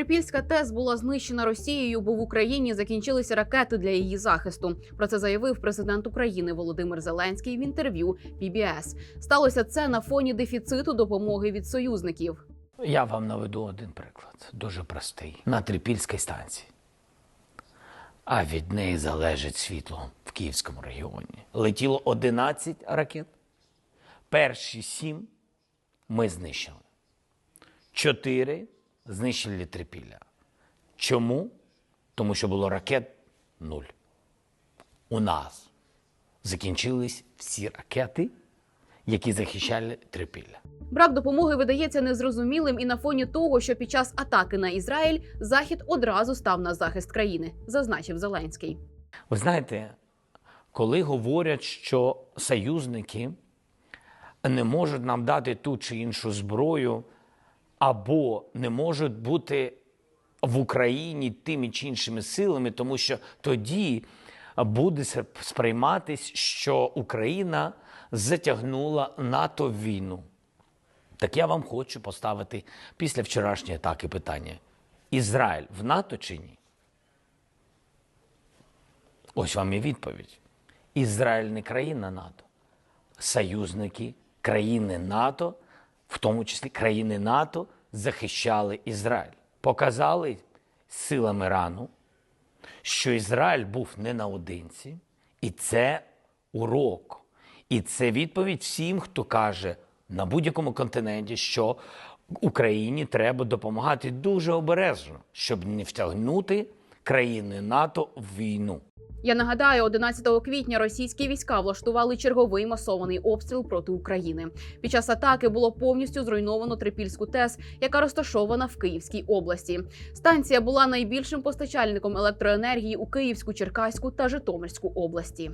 Трипільська ТЕС була знищена Росією, бо в Україні закінчилися ракети для її захисту. Про це заявив президент України Володимир Зеленський в інтерв'ю PBS. Сталося це на фоні дефіциту допомоги від союзників. Я вам наведу один приклад, дуже простий. На Трипільській станції. А від неї залежить світло в Київському регіоні. Летіло 11 ракет. Перші сім ми знищили. Чотири знищили Трипілля. Чому? Тому що було ракет нуль. У нас закінчились всі ракети, які захищали Трипілля. Брак допомоги видається незрозумілим і на фоні того, що під час атаки на Ізраїль Захід одразу став на захист країни, зазначив Зеленський. Ви знаєте, коли говорять, що союзники не можуть нам дати ту чи іншу зброю, або не можуть бути в Україні тими чи іншими силами, тому що тоді буде сприйматись, що Україна затягнула НАТО в війну. Так я вам хочу поставити після вчорашньої атаки питання: Ізраїль в НАТО чи ні? Ось вам і відповідь. Ізраїль не країна НАТО. Союзники країни НАТО, в тому числі країни НАТО, захищали Ізраїль. Показали силами рану, що Ізраїль був не наодинці, і це урок. І це відповідь всім, хто каже на будь-якому континенті, що Україні треба допомагати дуже обережно, щоб не втягнути країни НАТО в війну. Я нагадаю, 11 квітня російські війська влаштували черговий масований обстріл проти України. Під час атаки було повністю зруйновано Трипільську ТЕС, яка розташована в Київській області. Станція була найбільшим постачальником електроенергії у Київську, Черкаську та Житомирську області.